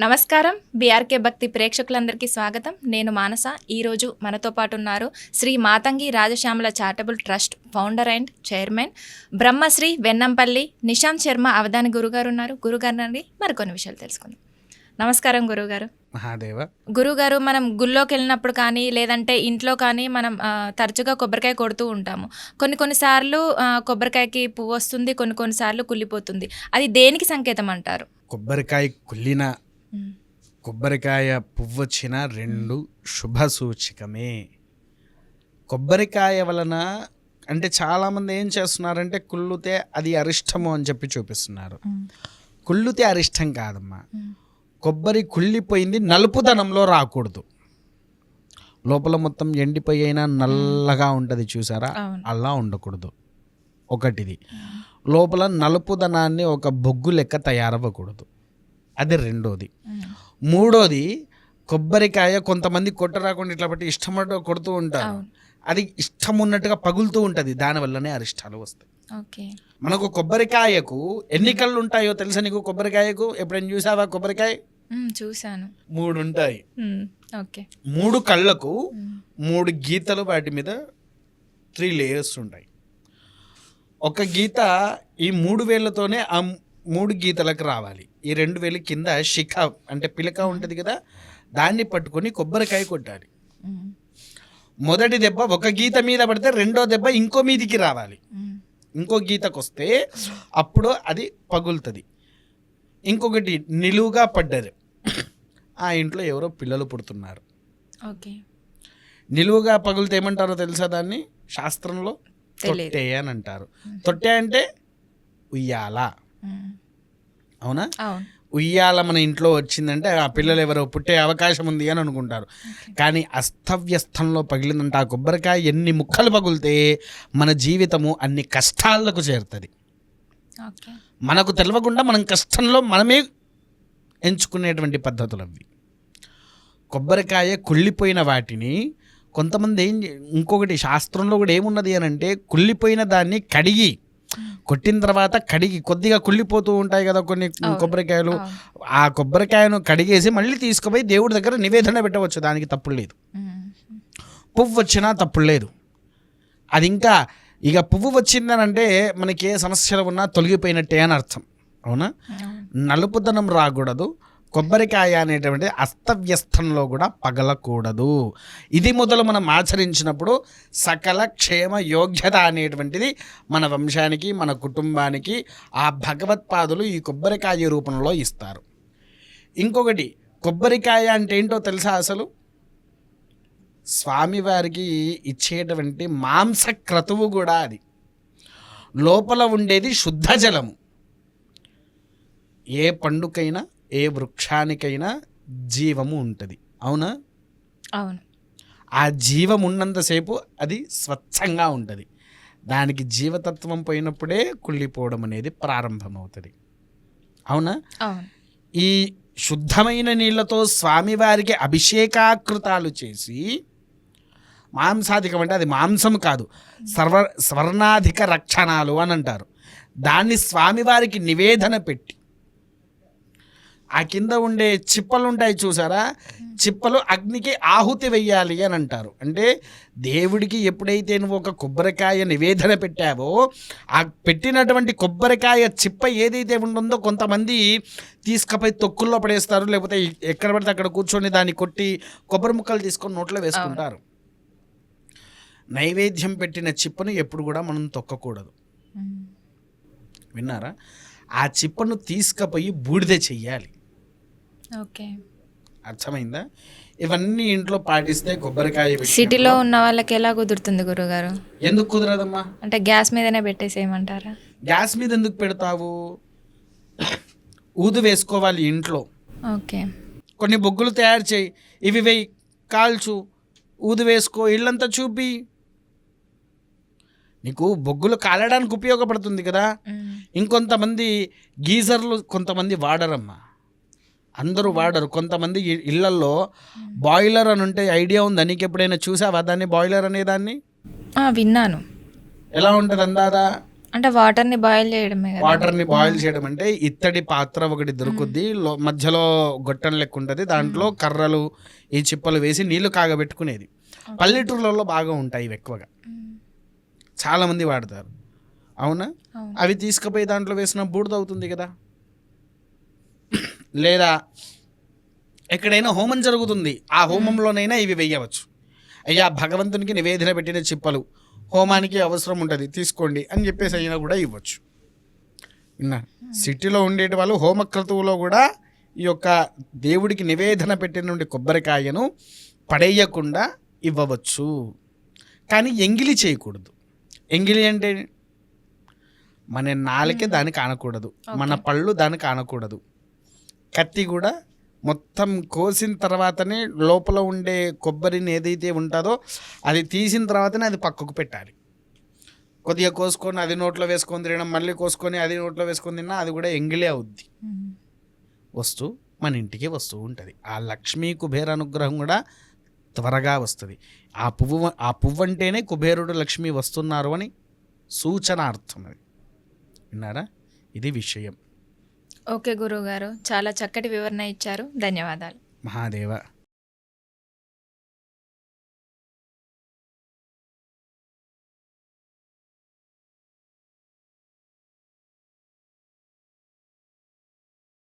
నమస్కారం. బీఆర్కే భక్తి ప్రేక్షకులందరికీ స్వాగతం. నేను మానస. ఈరోజు మనతో పాటు ఉన్నారు Shri Matangi Rajashyamala charitable trust founder and chairman Brahmashri Vennampalli Nishant Sharma Avadhani గురుగారు ఉన్నారు. గురుగారు నుండి మరికొన్ని విషయాలు తెలుసుకుందాం. నమస్కారం గురుగారు. మహాదేవ. గురుగారు మనం గుళ్ళోకి వెళ్ళినప్పుడు కానీ లేదంటే ఇంట్లో కానీ మనం తరచుగా కొబ్బరికాయ కొడుతూ ఉంటాము. కొన్ని కొన్నిసార్లు కొబ్బరికాయకి పువ్వు వస్తుంది కొన్ని కొన్నిసార్లు కుళ్ళిపోతుంది. అది దేనికి సంకేతం అంటారు? కొబ్బరికాయ కుళ్ళిన కొబ్బరికాయ పువ్వొచ్చిన రెండు శుభ సూచకమే కొబ్బరికాయ వలన అంటే చాలామంది ఏం చేస్తున్నారంటే కుళ్ళుతే అది అరిష్టము అని చెప్పి చూపిస్తున్నారు. కుళ్ళుతే అరిష్టం కాదమ్మా. కొబ్బరి కుళ్ళిపోయింది నలుపుదనంలో రాకూడదు. లోపల మొత్తం ఎండిపోయి అయినా నల్లగా ఉంటుంది చూసారా. అలా ఉండకూడదు. ఒకటిది. లోపల నలుపుదనాన్ని ఒక బొగ్గు లెక్క తయారవ్వకూడదు. అది రెండోది. మూడోది కొబ్బరికాయ కొంతమంది కొట్ట రాకుండా ఇట్లా బట్టి ఇష్టమట కొడుతూ ఉంటారు. అది ఇష్టం ఉన్నట్టుగా పగులుతూ ఉంటుంది. దానివల్లనే అరిష్టాలు వస్తాయి. ఓకే. మనకు కొబ్బరికాయకు ఎన్ని కళ్ళు ఉంటాయో తెలుసా నీకు కొబ్బరికాయకు? ఎప్పుడైనా చూసావా కొబ్బరికాయ? చూశాను. మూడు ఉంటాయి మూడు కళ్ళకు మూడు గీతలు వాటి మీద త్రీ లేయర్స్ ఉంటాయి. ఒక గీత ఈ మూడు వేళ్ళతోనే ఆ మూడు గీతలకు రావాలి. ఈ రెండు వేలు కింద శిఖ అంటే పిలక ఉంటుంది కదా దాన్ని పట్టుకొని కొబ్బరికాయ కొట్టాలి. మొదటి దెబ్బ ఒక గీత మీద పడితే రెండో దెబ్బ ఇంకో మీదికి రావాలి. ఇంకో గీతకు వస్తే అప్పుడు అది పగులుతుంది. ఇంకొకటి నిలువుగా పడ్డది. ఆ ఇంట్లో ఎవరో పిల్లలు పుడుతున్నారు. ఓకే. నిలువుగా పగులితే ఏమంటారో తెలుసా దాన్ని? శాస్త్రంలో. తొట్టె అని అంటారు. తొట్టె అంటే ఉయ్యాల. అవునా? ఉయ్యాల మన ఇంట్లో వచ్చిందంటే ఆ పిల్లలు ఎవరో పుట్టే అవకాశం ఉంది అని అనుకుంటారు. కానీ అస్తవ్యస్తంలో పగిలిందంటే ఆ కొబ్బరికాయ ఎన్ని ముక్కలు పగులితే మన జీవితము అన్ని కష్టాలకు చేరుతుంది. మనకు తెలియకుండా మనం కష్టంలో మనమే ఎంచుకునేటువంటి పద్ధతులు అవి. కొబ్బరికాయ కుళ్ళిపోయిన వాటిని కొంతమంది ఏం ఇంకొకటి శాస్త్రంలో కూడా ఏమున్నది అని అంటే కుళ్ళిపోయిన దాన్ని కడిగి కొట్టిన తర్వాత కడిగి కొద్దిగా కుళ్ళిపోతూ ఉంటాయి కదా కొన్ని కొబ్బరికాయలు. ఆ కొబ్బరికాయను కడిగేసి మళ్ళీ తీసుకుపోయి దేవుడి దగ్గర నివేదన పెట్టవచ్చు. దానికి తప్పు లేదు. పువ్వు వచ్చినా తప్పు లేదు. అది ఇంకా ఇక పువ్వు వచ్చిందనంటే మనకి ఏ సమస్యలు ఉన్నా తొలగిపోయినట్టే అని అర్థం. అవునా? అవును. నలుపుదనం రాకూడదు. కొబ్బరికాయ అనేటువంటి అస్తవ్యస్తంలో కూడా పగలకూడదు. ఇది మొదలు మనం ఆచరించినప్పుడు సకల క్షేమ యోగ్యత అనేటువంటిది మన వంశానికి మన కుటుంబానికి ఆ భగవత్పాదులు ఈ కొబ్బరికాయ రూపంలో ఇస్తారు. ఇంకొకటి కొబ్బరికాయ అంటే ఏంటో తెలుసా అసలు? స్వామివారికి ఇచ్చేటువంటి మాంస క్రతువు కూడా అది. లోపల ఉండేది శుద్ధ జలము ఏ పండుకైనా ఏ వృక్షానికైనా జీవము ఉంటుంది. అవునా? అవును. ఆ జీవం ఉన్నంతసేపు అది స్వచ్ఛంగా ఉంటుంది. దానికి జీవతత్వం పోయినప్పుడే కుళ్ళిపోవడం అనేది ప్రారంభమవుతుంది. అవునా? అవును. ఈ శుద్ధమైన నీళ్ళతో స్వామివారికి అభిషేకాకృతాలు చేసి మాంసాధికం అంటే అది మాంసం కాదు సర్వ స్వర్ణాధిక రక్షణాలు అని అంటారు. దాన్ని స్వామివారికి నివేదన పెట్టి ఆ కింద ఉండే చిప్పలు ఉంటాయి చూసారా? చిప్పలు అగ్నికి ఆహుతి వెయ్యాలి అని అంటారు. అంటే దేవుడికి ఎప్పుడైతే నువ్వు ఒక కొబ్బరికాయ నివేదన పెట్టావో ఆ పెట్టినటువంటి కొబ్బరికాయ చిప్ప ఏదైతే ఉంటుందో కొంతమంది తీసుకుపోయి తొక్కుల్లో పడేస్తారు లేకపోతే ఎక్కడ పడితే అక్కడ కూర్చొని దాన్ని కొట్టి కొబ్బరి ముక్కలు తీసుకొని నోట్లో వేసుకుంటారు. నైవేద్యం పెట్టిన చిప్పను ఎప్పుడు కూడా మనం తొక్కకూడదు. విన్నారా? ఆ చిప్పను తీసుకుపోయి బూడిద చెయ్యాలి. ఓకే. అర్థమైందా? ఇవన్నీ ఇంట్లో పాటిస్తే కొబ్బరికాయ సిటీలో ఉన్న వాళ్ళకి ఎలా కుదురుతుంది గురుగారు? ఎందుకు కుదరదమ్మా? అంటే గ్యాస్ మీదనే పెట్టేసేయమంటారా? గ్యాస్ మీద ఎందుకు పెడతావు? ఊదు వేసుకోవాలి ఇంట్లో. ఓకే. కొన్ని బొగ్గులు తయారు చేయి. ఇవి వేయి కాల్చు. ఊదు వేసుకో ఇళ్ళంతా చూపి. నీకు బొగ్గులు కాలడానికి ఉపయోగపడుతుంది కదా. ఇంకొంతమంది గీజర్లు కొంతమంది వాడరమ్మా. అందరూ వాడరు. కొంతమంది ఇ- ఇళ్ళల్లో బాయిలర్ అని ఉంటే ఐడియా ఉందా. నీకు ఎప్పుడైనా చూసావా దాన్ని బాయిలర్ అనేదాన్ని ఆ, విన్నాను. ఎలా ఉంటుంది అందాదా? అంటే వాటర్ని బాయిల్ చేయడమే వాటర్ని బాయిల్ చేయడం అంటే ఇత్తడి పాత్ర ఒకటి దొరుకుద్ది. మధ్యలో గొట్టం లెక్క ఉంటది. దాంట్లో కర్రలు ఈ చిప్పలు వేసి నీళ్ళు కాగబెట్టుకునేది. పల్లెటూర్లలో బాగా ఉంటాయి ఇవి ఎక్కువగా. మ్మ్. చాలా మంది వాడతారు. అవునా? అవును. అవి తీసుకుపోయి దాంట్లో వేసిన బూడిద అవుతుంది కదా. లేదా ఎక్కడైనా హోమం జరుగుతుంది ఆ హోమంలోనైనా ఇవి వేయవచ్చు. అయ్యా భగవంతునికి నివేదన పెట్టిన చిప్పలు హోమానికి అవసరం ఉంటుంది తీసుకోండి అని చెప్పేసి అయినా కూడా ఇవ్వచ్చు. విన్నా? సిటీలో ఉండేటి వాళ్ళు హోమక్రతువులో కూడా ఈ యొక్క దేవుడికి నివేదన పెట్టిన నుండి కొబ్బరికాయను పడేయకుండా ఇవ్వవచ్చు. కానీ ఎంగిలి చేయకూడదు. ఎంగిలి అంటే మన నాలుకే దానికి ఆనకూడదు మన పళ్ళు దానికి ఆనకూడదు కత్తి కూడా మొత్తం కోసిన తర్వాతనే లోపల ఉండే కొబ్బరిని ఏదైతే ఉంటుందో అది తీసిన తర్వాతనే అది పక్కకు పెట్టాలి. కొద్దిగా కోసుకొని అది నోట్లో వేసుకొని తినడం మళ్ళీ కోసుకొని అది నోట్లో వేసుకొని తిన్నా అది కూడా ఎంగిలే అవుద్ది. వస్తూ మన ఇంటికి వస్తూ ఉంటుంది. ఆ లక్ష్మీ కుబేర అనుగ్రహం కూడా త్వరగా వస్తుంది. ఆ పువ్వు ఆ పువ్వు అంటేనే కుబేరుడు లక్ష్మి వస్తున్నారు అని సూచనార్థం అది. విన్నారా? ఇది విషయం. ఓకే గురువు గారు చాలా చక్కటి వివరణ ఇచ్చారు. ధన్యవాదాలు. మహాదేవ.